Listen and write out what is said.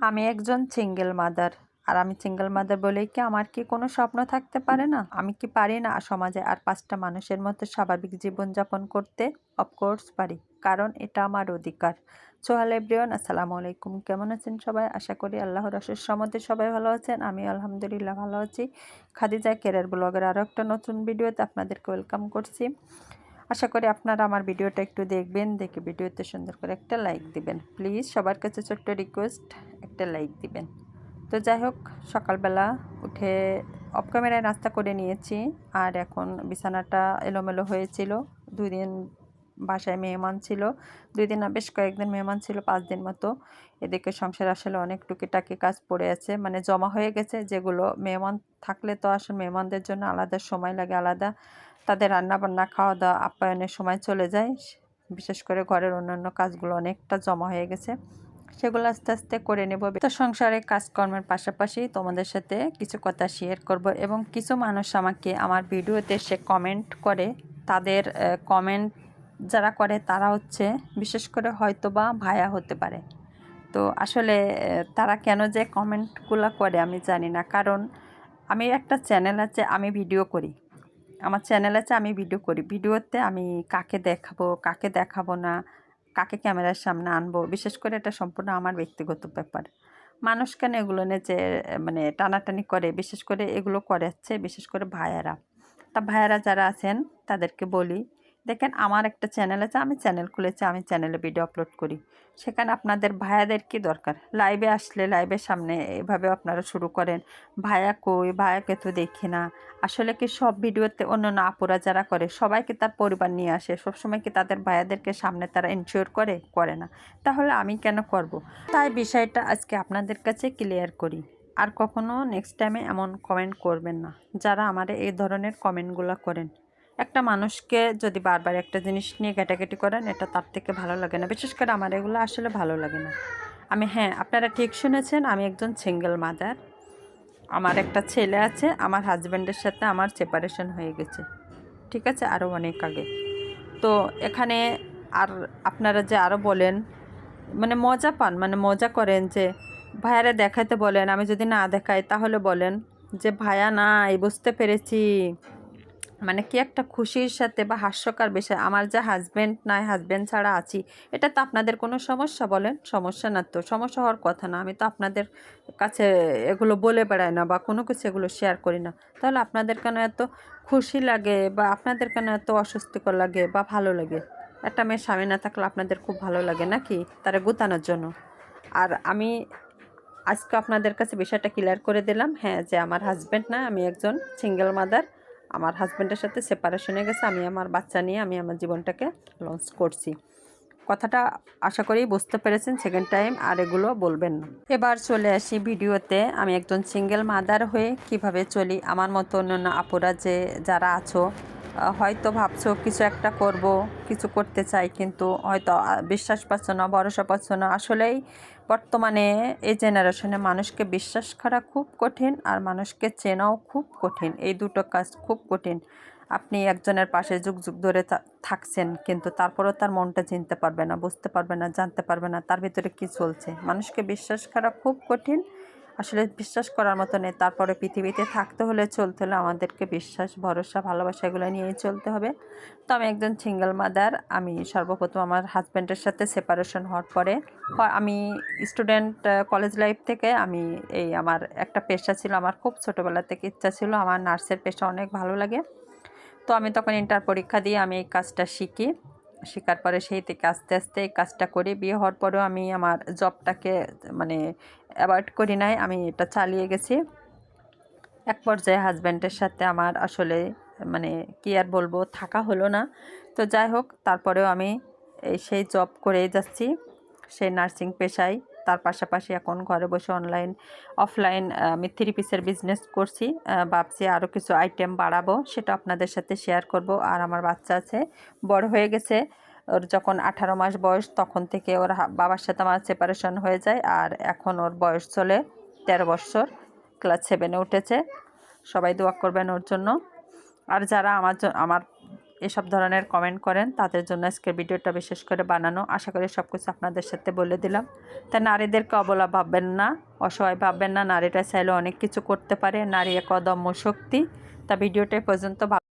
আমি একজন single mother আর আমি সিঙ্গেল মাদার বলেই কি আমার কি কোনো স্বপ্ন থাকতে পারে না? আমি কি পারি না সমাজে আর পাঁচটা মানুষের মতো স্বাভাবিক জীবনযাপন করতে? অফকোর্স পারি, কারণ এটা আমার অধিকার। সোহাল এভরিওয়ান আসসালামু আলাইকুম। কেমন আছেন সবাই? আশা করি আল্লাহর অশেষ সম্মতে সবাই ভালো আছেন। আমি আলহামদুলিল্লাহ ভালো আছি। খাদিজা কেরার ব্লগের আরও একটা নতুন ভিডিওতে আপনাদেরকে ওয়েলকাম করছি। আশা করি আপনারা আমার ভিডিওটা একটু দেখবেন, দেখে ভিডিওতে সুন্দর করে একটা লাইক দিবেন। প্লিজ সবার কাছে ছোট্ট রিকোয়েস্ট একটা লাইক দিবেন। তো যাই হোক, সকালবেলা উঠে অফ ক্যামেরায় নাস্তা করে নিয়েছি, আর এখন বিছানাটা এলোমেলো হয়েছিল। দুই দিন বাসায় মেহমান ছিল। দুই দিন না, বেশ কয়েকদিন মেহমান ছিল, পাঁচ দিন মতো। এদিকে সংসার আসলে অনেক টুকিটাকি কাজ পড়ে আছে মানে জমা হয়ে গেছে, যেগুলো মেহমান থাকলে তো আসলে মেহমানদের জন্য আলাদা, সময় লাগে আলাদা। তাদের রান্না বান্না খাওয়া দাওয়া আপ্যায়নের সময় চলে যায়। বিশেষ করে ঘরের অন্যান্য কাজগুলো অনেকটা জমা হয়ে গেছে। সেগুলো আস্তে আস্তে করে নেব। তো সংসারে কাজকর্মের পাশাপাশি তোমাদের সাথে কিছু কথা শেয়ার করব এবং কিছু মানুষ আমাকে আমার ভিডিওতে সে কমেন্ট করে। তাদের কমেন্ট যারা করে তারা হচ্ছে বিশেষ করে হয়তো বা ভায়া হতে পারে। তো আসলে তারা কেন যে কমেন্টগুলো করে আমি জানি না। কারণ আমি একটা চ্যানেল আছে, আমি ভিডিও করি। আমার চ্যানেল আছে, আমি ভিডিও করি। ভিডিওতে আমি কাকে দেখাবো কাকে দেখাবো না, কাকে ক্যামেরার সামনে আনব, বিশেষ করে এটা সম্পূর্ণ আমার ব্যক্তিগত ব্যাপার। মানুষ কেন এগুলো নিয়ে যে মানে টানাটানি করে, বিশেষ করে এগুলো করাচ্ছে, বিশেষ করে ভাইয়ারা। তা ভাইয়ারা যারা আছেন, তাদেরকে বলি দেখেন আমার একটা চ্যানেল আছে, আমি চ্যানেল খুলেছি, আমি চ্যানেলে ভিডিও আপলোড করি। সেখানে আপনাদের ভাইয়াদের কি দরকার? লাইভে আসলে লাইভের সামনে এভাবে আপনারা শুরু করেন। ভাইয়া কই? ভাইয়াকে তো দেখি না। আসলে কি সব ভিডিওতে অন্য না আপুরা যারা করে, সবাইকে তার পরিবার নিয়ে আসে। সবসময় কি তাদের ভাইয়াদেরকে সামনে তারা ইনশিওর করে? করে না। তাহলে আমি কেন করব। তাই বিষয়টা আজকে আপনাদের কাছে ক্লিয়ার করি। আর কখনো নেক্সট টাইমে এমন কমেন্ট করবেন না। যারা আমার এই ধরনের কমেন্টগুলো করেন। একটা মানুষকে যদি বারবার একটা জিনিস নিয়ে ঘেটাঘেটি করেন, এটা তার থেকে ভালো লাগে না। বিশেষ করে আমার এগুলো আসলে ভালো লাগে না। আমি হ্যাঁ আপনারা ঠিক শুনেছেন, আমি একজন সিঙ্গেল মাদার আমার একটা ছেলে আছে, আমার হাজব্যান্ডের সাথে আমার সেপারেশন হয়ে গেছে। ঠিক আছে আরও অনেক আগে। তো এখানে আর আপনারা যে আরও বলেন মানে মজা পান মানে মজা করেন যে ভাইয়ারে দেখাইতে বলেন, আমি যদি না দেখাই তাহলে বলেন যে ভায়া না এই বুঝতে পেরেছি। মানে কি একটা খুশির সাথে বা হাস্যকর বিষয়, আমার যা হাজব্যান্ড নাই হাজব্যান্ড ছাড়া আছি, এটা তো আপনাদের কোনো সমস্যা বলেন? সমস্যা না তো, সমস্যা হওয়ার কথা না, আমি তো আপনাদের কাছে এগুলো বলে বেড়াই না বা কোনো কিছু এগুলো শেয়ার করি না। তাহলে আপনাদের কেন এত খুশি লাগে বা আপনাদের কেন এত অস্বস্তিকর লাগে বা ভালো লাগে? একটা মেয়ে স্বামী না থাকলে আপনাদের খুব ভালো লাগে নাকি? তারা গুতানোর জন্য। আর আমি আজকে আপনাদের কাছে বিষয়টা ক্লিয়ার করে দিলাম হ্যাঁ যে আমার হাজব্যান্ড না, আমি একজন সিঙ্গেল মাদার আমার হাজব্যান্ডের সাথে সেপারেশনে গেছে, আমি আমার বাচ্চা নিয়ে আমি আমার জীবনটাকে লঞ্চ করছি। কথাটা আশা করি বুঝতে পেরেছেন সেকেন্ড টাইম আর এগুলো বলবেন না। এবার চলে আসি ভিডিওতে, আমি একজন সিঙ্গেল মাদার হয়ে কীভাবে চলি, আমার মতো অন্যান্য আপুরা যে, যারা আছো হয়তো ভাবছ কিছু একটা করব, কিছু করতে চাই, কিন্তু হয়তো বিশ্বাস পাচ্ছ না, ভরসা পাচ্ছ না। আসলেই বর্তমানে এই জেনারেশনে মানুষকে বিশ্বাস করা খুব কঠিন আর মানুষকে চেনাও খুব কঠিন। এই দুটো কাজ খুব কঠিন। আপনি একজনের পাশে যুগ যুগ ধরে থাকছেন, কিন্তু তারপরেও তার মনটা চিনতে পারবে না, বুঝতে পারবে না, জানতে পারবে না, তার ভিতরে কি চলছে? মানুষকে বিশ্বাস করা খুব কঠিন আসলে বিশ্বাস করার মতো নেই। তারপরে পৃথিবীতে থাকতে হলে চলতে হলে আমাদেরকে বিশ্বাস, ভরসা, ভালোবাসা এগুলো নিয়েই চলতে হবে। তো আমি একজন সিঙ্গেল মাদার আমি সর্বপ্রথম আমার হাজব্যান্ডের সাথে সেপারেশন হওয়ার পরে আমি স্টুডেন্ট কলেজ লাইফ থেকে আমি এই আমার একটা পেশা ছিল, আমার খুব ছোটোবেলা থেকে ইচ্ছা ছিল, আমার নার্সের পেশা অনেক ভালো লাগে। তো আমি তখন ইন্টার পরীক্ষা দিয়ে আমি এই কাজটা শিখি। শেখার পরে সেই থেকে আস্তে আস্তে কাজটা করি বিয়ে হওয়ার পরেও আমি আমার জবটাকে মানে অ্যাভয়েড করি নাই। আমি এটা চালিয়ে গেছি। এক পর্যায়ে হাজব্যান্ডের সাথে আমার আসলে মানে কি আর বলব, থাকা হলো না। তো যাই হোক, তারপরেও আমি সেই জব করেই যাচ্ছি, সেই নার্সিং পেশায়। তার পাশাপাশি এখন ঘরে বসে অনলাইন অফলাইন আমি থ্রি পিসের বিজনেস করছি। ভাবছি আরও কিছু আইটেম বাড়াবো, সেটা আপনাদের সাথে শেয়ার করব। আর আমার বাচ্চা আছে, বড় হয়ে গেছে। ওর যখন আঠারো মাস বয়স, তখন থেকে ওর বাবার সাথে আমার সেপারেশন হয়ে যায়। আর এখন ওর বয়স চলে তেরো বছর ক্লাস সেভেনে উঠেছে। সবাই দোয়া করবেন ওর জন্য। আর যারা আমার আমার এসব ধরনের কমেন্ট করেন, তাদের জন্য আজকের ভিডিওটা বিশেষ করে বানানো। আশা করি সব কিছু আপনাদের সাথে বলে দিলাম। তাই নারীদেরকে অবলা ভাববেন না, অসহায় ভাববেন না। নারীরা চাইলে অনেক কিছু করতে পারে, নারী এক অদম্য শক্তি। তা ভিডিওটা পর্যন্ত